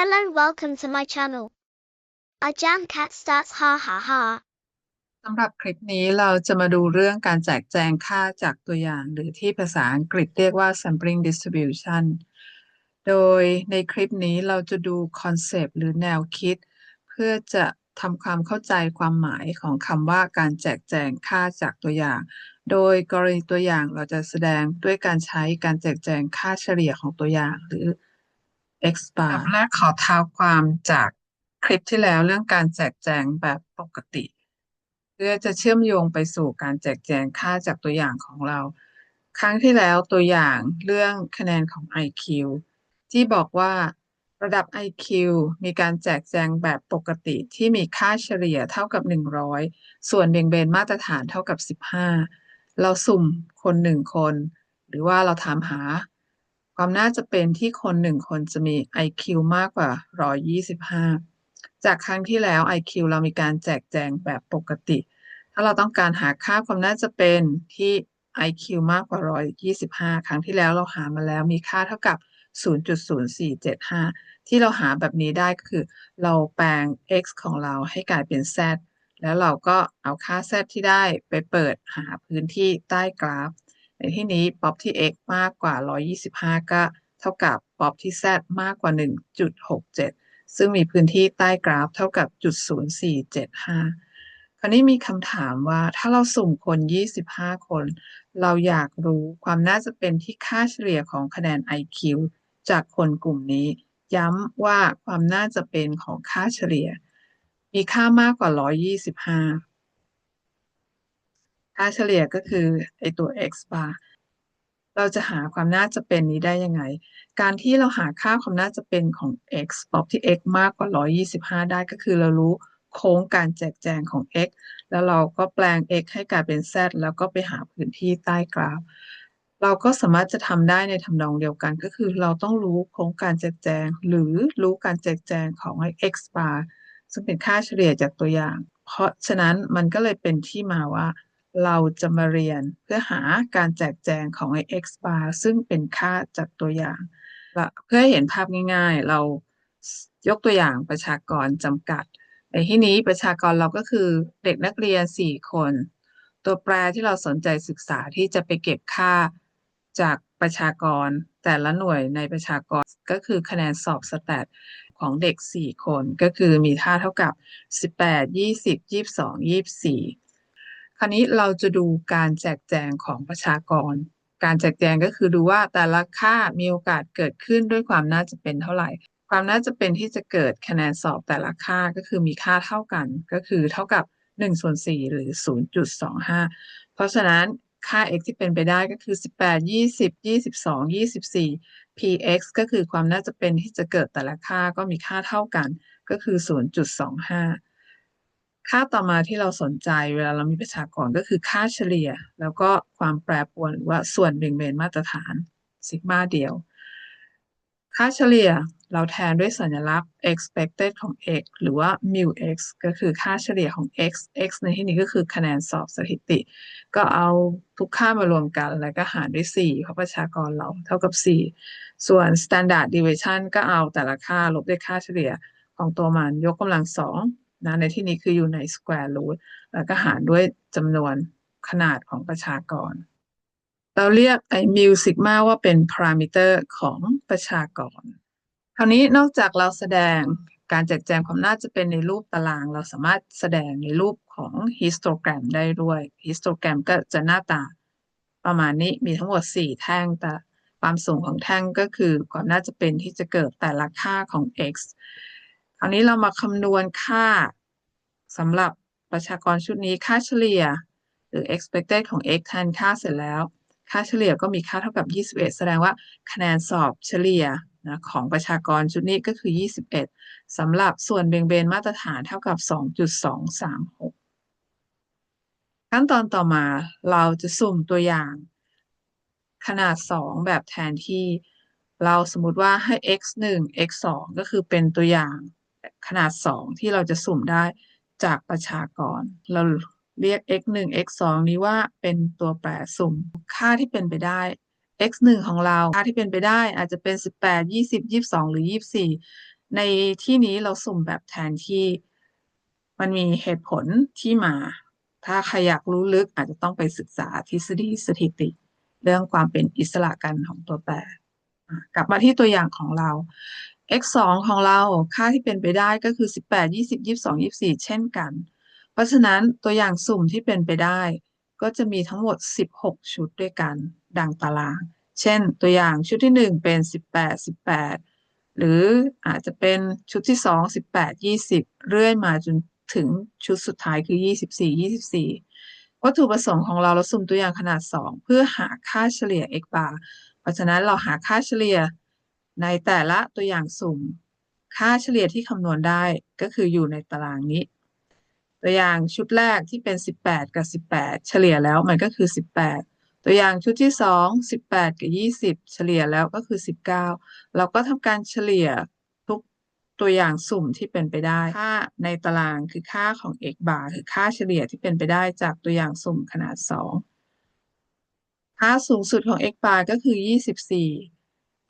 Hello, welcome to my channel. I jam cat stats ha ha ha. สำหรับคลิปนี้เราจะมาดูเรื่องการแจกแจงค่าจากตัวอย่าง หรือที่ภาษาอังกฤษเรียกว่า sampling distribution โดยในคลิปนี้เราจะดูคอนเซปต์หรือแนวคิด เพื่อจะทำความเข้าใจความหมายของคำว่าการแจกแจงค่าจากตัวอย่าง โดยกรณีตัวอย่างเราจะแสดงด้วยการใช้การแจกแจงค่าเฉลี่ยของตัวอย่าง หรือ x bar แรกขอเท้าความจากคลิปที่แล้วเรื่องการแจกแจงแบบปกติ เพื่อจะเชื่อมโยงไปสู่การแจกแจงค่าจากตัวอย่างของเรา ครั้งที่แล้วตัวอย่างเรื่องคะแนนของ IQ ที่บอกว่าระดับ IQ มีการแจกแจงแบบปกติที่มีค่าเฉลี่ยเท่ากับ 100 ส่วนเบี่ยงเบนมาตรฐานเท่ากับ 15 เราสุ่มคนหนึ่งคน หรือว่าเราถามหา ความน่าจะเป็นที่คนหนึ่งคนจะมี IQ มากกว่า 125 จากครั้งที่แล้ว IQ เรามีการแจกแจงแบบปกติ ถ้าเราต้องการหาค่าความน่าจะเป็นที่ IQ มากกว่า 125 ครั้งที่แล้วเราหามาแล้วมีค่าเท่ากับ 0.0475 ที่เราหาแบบนี้ได้ก็คือ เราแปลง x ของเราให้กลายเป็น z แล้วเราก็เอาค่า z ที่ได้ไปเปิดหาพื้นที่ใต้กราฟ ในที่นี้ป๊อปที่ x มากกว่า 125 ก็เท่ากับป๊อปที่ z มากกว่า 1.67 ซึ่งมีพื้นที่ใต้กราฟเท่ากับจุด0475 คราวนี้มีคำถามว่าถ้าเราสุ่มคน 25 คน เราอยากรู้ความน่าจะเป็นที่ค่าเฉลี่ยของคะแนน IQ จากคนกลุ่มนี้ ย้ำว่าความน่าจะเป็นของค่าเฉลี่ย มีค่ามากกว่า 125 ค่าเฉลี่ยก็คือไอตัว x bar เราจะหาความน่าจะเป็นนี้ได้ยังไง การที่เราหาค่าความน่าจะเป็นของ x ปอบที่ x มากกว่า 125 ได้ก็คือเรารู้โค้งการแจกแจงของ x แล้วเราก็แปลง x ให้กลายเป็น z แล้วก็ไปหาพื้นที่ใต้กราฟ เราก็สามารถจะทำได้ในทำนองเดียวกันก็คือเราต้องรู้โค้งการแจกแจง หรือรู้การแจกแจงของ x bar ซึ่งเป็นค่าเฉลี่ยจากตัวอย่าง เพราะฉะนั้นมันก็เลยเป็นที่มาว่า เราจะมาเรียนเพื่อหาการแจกแจงของ x bar ซึ่งเป็นค่าจากตัวอย่างเพื่อให้เห็นภาพง่าย ๆ เรายกตัวอย่างประชากรจำกัดในที่นี้ประชากรเราก็คือเด็กนักเรียน 4 คน ตัวแปรที่เราสนใจศึกษาที่จะไปเก็บค่าจากประชากรแต่ละหน่วยในประชากรก็คือคะแนนสอบสแตทของเด็ก 4 คนก็คือมีค่าเท่ากับ 18 20 22 24 คราวนี้เราจะดูการแจกแจงของประชากร การแจกแจงก็คือดูว่าแต่ละค่ามีโอกาสเกิดขึ้นด้วยความน่าจะเป็นเท่าไหร่ ความน่าจะเป็นที่จะเกิดคะแนนสอบแต่ละค่าก็คือมีค่าเท่ากัน ก็คือเท่ากับ1ส่วน4หรือ 0.25 เพราะฉะนั้นค่า x ที่เป็นไปได้ก็คือ 18 20 22 24 px ก็คือความน่าจะเป็นที่จะเกิดแต่ละค่าก็มีค่าเท่ากัน ก็คือ 0.25 ค่าต่อมาที่เราสนใจเวลาเรามีประชากรก็คือค่าเฉลี่ย แล้วก็ความแปรปรวนหรือว่าส่วนเบี่ยงเบนมาตรฐานซิกมาเดียว ค่าเฉลี่ยเราแทนด้วยสัญลักษณ์ expected ของ x หรือว่า mu x ก็คือค่าเฉลี่ยของ x x ในที่นี้ก็คือคะแนนสอบสถิติ ก็เอาทุกค่ามารวมกันแล้วก็หารด้วย 4 เพราะประชากรเราเท่ากับ 4 ส่วน standard deviation ก็เอาแต่ละค่าลบด้วยค่าเฉลี่ยของตัวมันยกกำลังสอง นะในที่นี้คืออยู่ใน square root แล้วก็หารด้วยจำนวนขนาดของประชากร เราเรียกไอ้ mu sigma ว่าเป็นพารามิเตอร์ของประชากร คราวนี้นอกจากเราแสดงการแจกแจงความน่าจะเป็นในรูปตาราง เราสามารถแสดงในรูปของฮิสโตแกรมได้ด้วยฮิสโตแกรมก็จะหน้าตาประมาณนี้มีทั้งหมด 4 แท่งแต่ความสูงของแท่งก็คือความน่าจะเป็นที่จะเกิดแต่ละค่าของ x คราวนี้เรามาคำนวณค่าสำหรับประชากรชุดนี้ค่าเฉลี่ยหรือ expected ของ x แทนค่าเสร็จแล้ว ค่าเฉลี่ยก็มีค่าเท่ากับ 21 แสดงว่าคะแนนสอบเฉลี่ยนะของประชากรชุดนี้ก็คือ 21 สำหรับส่วนเบี่ยงเบนมาตรฐานเท่ากับ 2.236 ขั้นตอนต่อมาเราจะสุ่มตัวอย่าง ขนาด 2 แบบแทนที่ เราสมมติว่าให้ x 1 x 2ก็คือเป็นตัวอย่าง ขนาด 2 ที่เราจะสุ่มได้จากประชากร เราเรียก x 1 x 2นี้ว่าเป็นตัวแปรสุ่ม ค่าที่เป็นไปได้ x 1ของเรา ค่าที่เป็นไปได้อาจจะเป็น 18 20 22 หรือ 24 ในที่นี้เราสุ่มแบบแทนที่ มันมีเหตุผลที่มา ถ้าใครอยากรู้ลึกอาจจะต้องไปศึกษาทฤษฎีสถิติ เรื่องความเป็นอิสระกันของตัวแปร กลับมาที่ตัวอย่างของเรา x 2ของเราค่าที่เป็นไปได้ก็คือ 18 20 22 24 เช่นกัน เพราะฉะนั้นตัวอย่างสุ่มที่เป็นไปได้ ก็จะมีทั้งหมด 16 ชุดด้วยกัน ดังตาราง เช่นตัวอย่างชุดที่ 1 เป็น 18 18 หรืออาจจะเป็นชุดที่ 2 18 20 เรื่อยมาจนถึงชุดสุดท้ายคือ 24 24 วัตถุประสงค์ของเราเราสุ่มตัวอย่างขนาด 2 เพื่อหาค่าเฉลี่ย x bar เพราะฉะนั้นเราหาค่าเฉลี่ย ในแต่ละตัวอย่างสุ่ม ค่าเฉลี่ยที่คำนวณได้ก็คืออยู่ในตารางนี้ ตัวอย่างชุดแรกที่เป็น 18 กับ 18 เฉลี่ยแล้วมันก็คือ 18 ตัวอย่างชุดที่ 2 18 กับ 20 เฉลี่ยแล้วก็คือ 19 เราก็ทำการเฉลี่ยทุกตัวอย่างสุ่มที่เป็นไปได้ ค่าในตารางคือค่าของ x bar คือค่าเฉลี่ยที่เป็นไปได้จากตัวอย่างสุ่มขนาด 2 ค่าสูงสุดของ x bar ก็คือ 24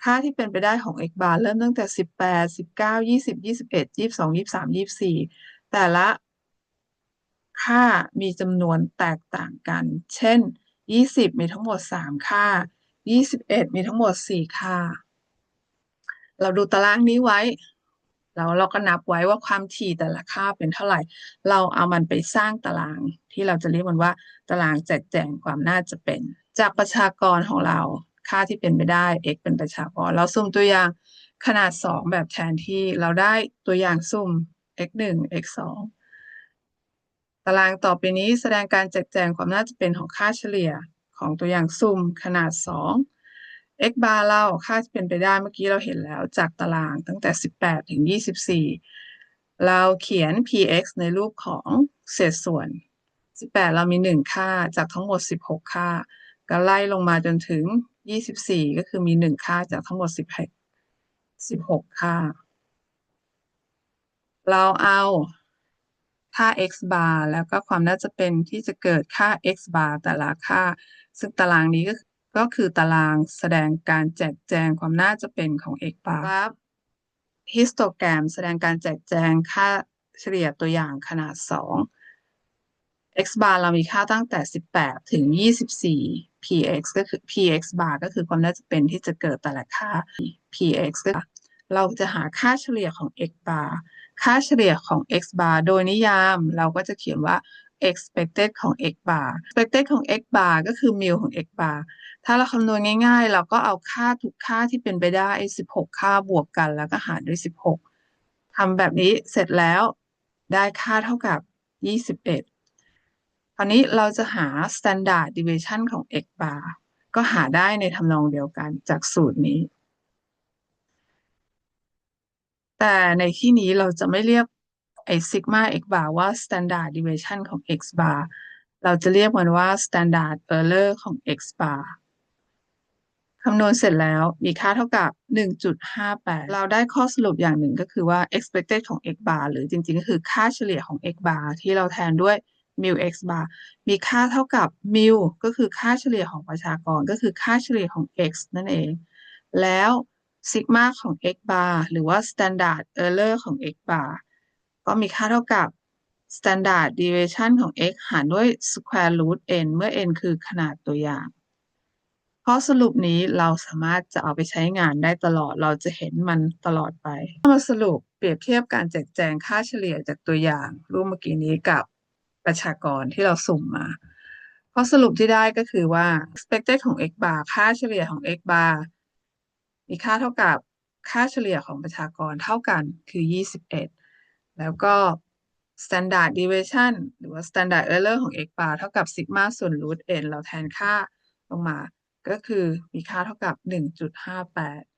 ค่าที่เป็นไปได้ของ x bar เริ่มตั้งแต่ 18 19 20 21 22 23 24 แต่ละค่ามีจำนวนแตกต่างกัน เช่น 20 มีทั้งหมด 3 ค่า 21 มีทั้งหมด 4 ค่า เราดูตารางนี้ไว้ แล้วเราก็นับไว้ว่าความถี่แต่ละค่าเป็นเท่าไหร่ เราเอามันไปสร้างตารางที่เราจะเรียกมันว่า ตารางแจกแจงความน่าจะเป็น จากประชากรของเรา ค่าที่เป็นไปได้ x เป็นประชากรเราสุ่มตัวอย่างขนาด 2 แบบแทนที่เราได้ตัวอย่างสุ่ม x 1 x 2ตารางต่อไปนี้แสดงการแจกแจงความน่าจะเป็นของค่าเฉลี่ยของตัวอย่างสุ่มขนาด 2 x bar เราค่าที่เป็นไปได้เมื่อกี้เราเห็นแล้วจากตารางตั้งแต่ 18 ถึง 24 เราเขียน px ในรูปของเศษส่วน 18 เรามี 1 ค่าจากทั้งหมด 16 ค่าก็ไล่ลงมาจนถึง 24ก็คือมี1ค่าจากทั้งหมด16 16ค่า เราเอาค่า x bar แล้วก็ความน่าจะเป็นที่จะเกิดค่า x bar แต่ละค่า ซึ่งตารางนี้ก็ก็คือตารางแสดงการแจกแจงความน่าจะเป็นของ x bar ครับฮิสโตแกรมแสดงการแจกแจงค่าเฉลี่ยตัวอย่างขนาด 2 x bar เรามีค่าตั้งแต่ 18 ถึง 24 px ก็คือ px bar ก็คือความน่าจะเป็นที่จะเกิดแต่ละค่า px ก็เราจะหาค่าเฉลี่ยของ x bar ค่าเฉลี่ยของ x bar โดยนิยามเราก็จะเขียนว่า expected ของ x bar expected ของ x bar ก็คือ mu ของ x bar ถ้าเราคำนวณง่ายๆ เราก็เอาค่าทุกค่าที่เป็นไปได้ 16 ค่าบวกกันแล้วก็หารด้วย 16ทำแบบนี้เสร็จแล้วได้ค่าเท่ากับ 21 ราวนี้เราจะหา standard deviation ของ x bar ก็หาได้ในทำนองเดียวกันจากสูตรนี้ แต่ในที่นี้เราจะไม่เรียกไอ้ sigma x bar ว่า standard deviation ของ x bar เราจะเรียกมันว่า standard error ของ x bar คำนวณเสร็จแล้วมีค่าเท่ากับ 1.58 เราได้ข้อสรุปอย่างหนึ่งก็คือว่า expected ของ x bar หรือจริงๆ ก็คือค่าเฉลี่ยของ x bar ที่เราแทนด้วย mu x bar มีค่าเท่ากับ mu ก็คือค่าเฉลี่ยของประชากรก็คือค่าเฉลี่ยของ x นั่นเอง แล้วซิกมาของ x bar หรือว่า standard error ของ x bar ก็มีค่าเท่ากับ standard deviation ของ x หารด้วย square root n เมื่อ n คือขนาดตัวอย่างข้อสรุปนี้เราสามารถจะเอาไปใช้งานได้ตลอด เราจะเห็นมันตลอดไปมาสรุปเปรียบเทียบการแจกแจงค่าเฉลี่ยจากตัวอย่าง รูปเมื่อกี้นี้กับ ประชากรที่เราสุ่มมาข้อสรุปที่ได้ก็คือว่า expected ของ x bar ค่าเฉลี่ยของ x bar มีค่าเท่ากับค่าเฉลี่ยของประชากรเท่ากันคือ 21 แล้วก็ standard deviation หรือว่า standard error ของ x bar เท่ากับ sigma ส่วน root n เราแทนค่าลงมา ก็คือมีค่าเท่ากับ 1.58